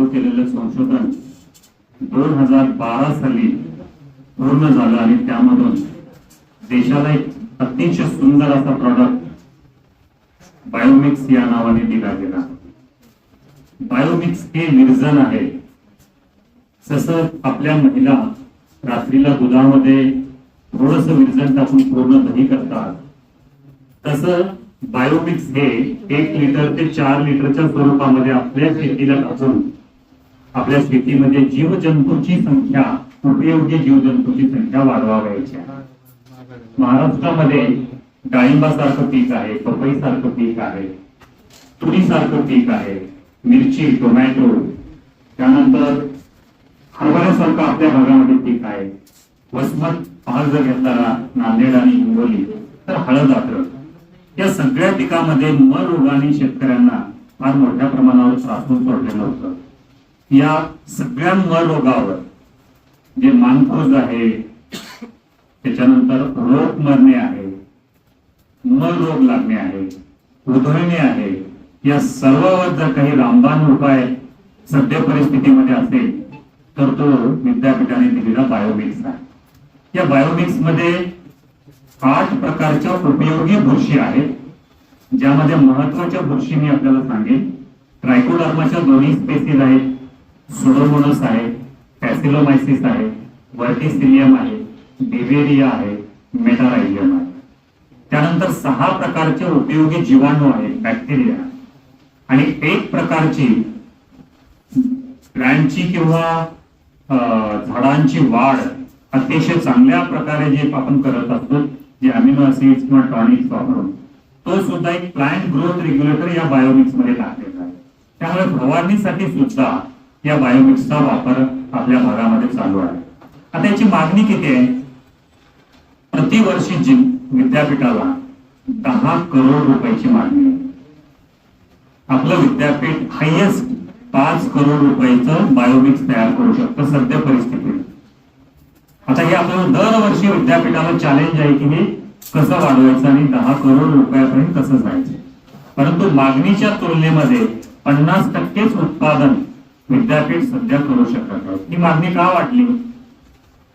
चालू केलेलं संशोधन दोन हजार बारा साली पूर्ण झालं आणि त्यामधून देशाला एक अतिशय सुंदर असा प्रॉडक्ट बायोमिक्स या नावाने दिला गेला. बायोमिक्स हे निर्जन आहे. जसं आपल्या महिला रात्रीला दुधामध्ये थोडस विरजन टाकून पूर्ण दही करतात तसं बायोमिक्स हे एक लिटर ते चार लिटरच्या स्वरूपामध्ये आपल्या शेतीला टाकून आपल्या शेतीमध्ये जीवजंतूची संख्या उपयोगी जीवजंतूची संख्या वाढवायची आहे. महाराष्ट्रामध्ये डाळिंबासारखं पीक आहे पपईसारखं पीक आहे तुरीसारखं पीक आहे मिरची टोमॅटो त्यानंतर हरभऱ्यासारखं आपल्या भागामध्ये पीक आहे. वसमत भाग जर घेतला नांदेड आणि हिंगोली तर हळद अद्रक. या सगळ्या पिकामध्ये मर रोगाने शेतकऱ्यांना फार मोठ्या प्रमाणावर त्रासून सोडलेलं होतं. या सगळ्या मर रोगावर. जे मानकोज आहे त्याच्यानंतर रोग मरणे आहे मर रोग लागणे आहे उधळणे आहे या सर्वावर जर काही रामबाण उपाय सध्या परिस्थितीमध्ये असेल तर तो विद्यापीठाने दिलेला बायोमिक्स आहे. या बायोमिक्समध्ये आठ प्रकारच्या उपयोगी बुरशी आहेत ज्यामध्ये महत्त्वाच्या बुरशी मी आपल्याला सांगेन. ट्रायकोडर्माच्या दोन्ही स्पेसिस आहेत. सोडोमोनस आहे पॅसिलोमायसिस आहे वर्टिसिलियम आहे डिवेरिया आहे मेटारायझियम आहे. त्यानंतर सहा प्रकारचे उपयोगी जीवाणू आहेत बॅक्टेरिया. आणि एक प्रकारची प्लॅनची किंवा झाडांची वाढ अतिशय चांगल्या प्रकारे जे आपण करत असतो जे अमिनो ऍसिड्स किंवा टॉनिक्स वापरून तो सुद्धा एक प्लांट ग्रोथ रेग्युलेटर या बायोमिक्समध्ये टाकलेला आहे. त्यामुळे फवारणीसाठी सुद्धा या बायोमिक्सचा वापर आपल्या भागामध्ये चालू आहे. आता याची मागणी किती आहे? प्रतिवर्षी जी विद्यापीठाला दहा करोड रुपयाची मागणी आहे. आपलं विद्यापीठ हायेस्ट पाच करोड रुपयाचं बायोमिक्स तयार करू शकतं सध्या परिस्थितीत. आता हे आपल्याला दरवर्षी विद्यापीठाला चॅलेंज आहे की हे कसं वाढवायचं आणि दहा करोड रुपयापर्यंत कसं जायचं. परंतु मागणीच्या तुलनेमध्ये पन्नास टक्केच उत्पादन विद्यापीठ सध्या करू शकत ही मागणी का वाटली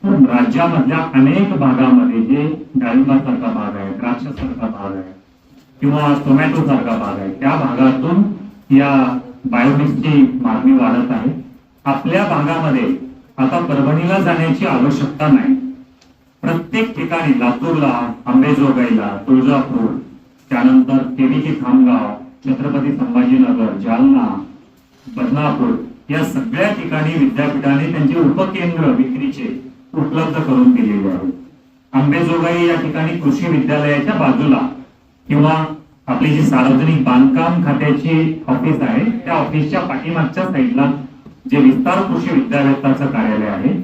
तर राज्यामधल्या अनेक भागामध्ये जे डाळिंबासारखा भाग आहे द्राक्षासारखा भाग आहे किंवा टोमॅटो सारखा भाग आहे. त्या भागातून या बायोमिक्सची मागणी वाढत आहे. आपल्या भागामध्ये आता परभणीला जाण्याची आवश्यकता नाही. प्रत्येक ठिकाणी लातूरला आंबेजोगाईला तुळजापूर त्यानंतर केविकी खामगाव छत्रपती संभाजीनगर जालना बदनापूर या सगळ्या ठिकाणी विद्यापीठाने त्यांचे उपकेंद्र विक्रीचे उपलब्ध करून दिलेले आहेत आंबेजोगाई या ठिकाणी कृषी विद्यालयाच्या बाजूला किंवा आपली जी सार्वजनिक बांधकाम खात्याची ऑफिस आहे त्या ऑफिसच्या पाठीमागच्या साईडला जे विस्तार कृषी विद्यापीठाचं कार्यालय आहे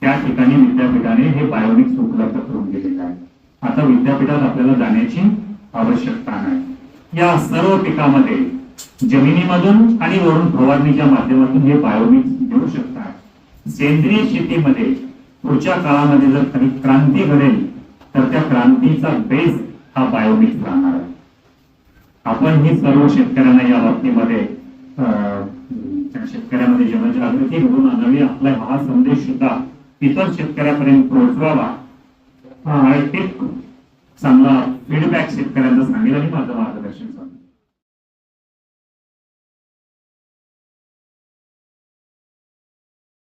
त्या ठिकाणी विद्यापीठाने हे बायोमिक्स उपलब्ध करून दिलेलं आहे. आता विद्यापीठात आपल्याला जाण्याची आवश्यकता नाही. या सर्व पिकामध्ये जमिनीमधून आणि वरून फवारणीच्या माध्यमातून हे बायोमिक्स घेऊ शकतात. सेंद्रिय शेतीमध्ये पुढच्या काळामध्ये जर काही क्रांती घडेल तर त्या क्रांतीचा बेस हा बायोमिक्स राहणार आहे. आपण ही सर्व शेतकऱ्यांना या बाबतीमध्ये अं, त्या शेतकऱ्यामध्ये जनजागृती घडून आणावी आपला हा संदेश सुद्धा इतर शेतकऱ्यापर्यंत पोहोचवावा. हा एक चांगला फीडबॅक शेतकऱ्यांचा सांगेल आणि माझं मार्गदर्शन सांगेल.